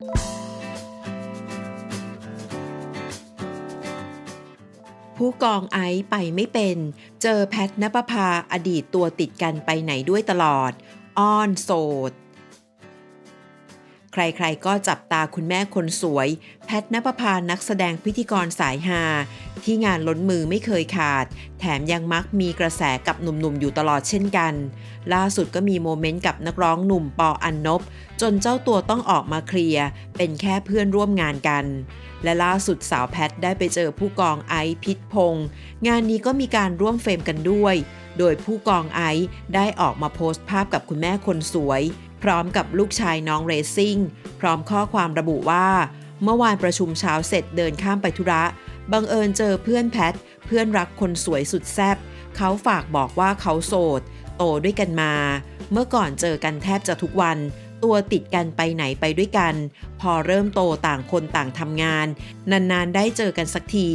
ผู้กองไอซ์ไปไม่เป็น เจอแพทนปภาอดีตตัวติดกันไปไหนด้วยตลอด อ้อนโสด ใครๆก็จับตาคุณแม่คนสวย แพทนปภานักแสดงพิธีกรสายฮาที่งานล้นมือไม่เคยขาด แถมยังมักมีกระแสกับหนุ่มๆอยู่ตลอดเช่นกัน ล่าสุดก็มีโมเมนต์กับนักร้องหนุ่มปออันนบ จนเจ้าตัวต้องออกมาเคลียร์ เป็นแค่เพื่อนร่วมงานกัน และล่าสุดสาวแพทได้ไปเจอผู้กองไอซ์พิษพงษ์งานนี้ก็มีการร่วมเฟรมกันด้วย โดยผู้กองไอซ์ได้ออกมาโพสต์ภาพกับคุณแม่คนสวย พร้อมกับลูกชายน้องเรซิ่ง พร้อมข้อความระบุว่า เมื่อวานประชุมเช้าเสร็จเดินข้ามไปธุระ บังเอิญเจอเพื่อนแพท เพื่อนรักคนสวยสุดแซบเขาฝากบอกว่าเขาโสด โตด้วยกันมา เมื่อก่อนเจอกันแทบจะทุกวัน ตัวติดกันไปไหนไปด้วยกัน พอเริ่มโตต่างคนต่างทำงาน นานๆได้เจอกันสักที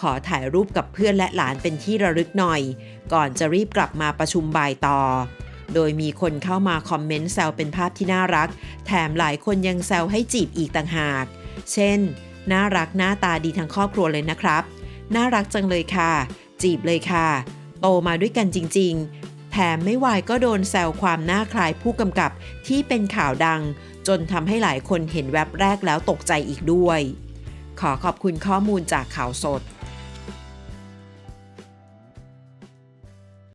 ขอถ่ายรูปกับเพื่อนและหลานเป็นที่ระลึกหน่อย ก่อนจะรีบกลับมาประชุมบ่ายต่อ โดยมีคนเข้ามาคอมเมนต์แซวเป็นภาพที่น่ารัก แถมหลายคนยังแซวให้จีบอีกต่างหาก เช่น น่ารักหน้าตาดีทั้งครอบครัวเลยนะครับ น่ารักจังเลยค่ะ จีบเลยค่ะ โตมาด้วยกันจริง ๆ แถมไม่วายก็โดนแซวความหน้าคลายผู้กำกับที่เป็นข่าวดัง จนทำให้หลายคนเห็นแว็บแรกแล้วตกใจอีกด้วย ขอขอบคุณข้อมูลจากข่าวสด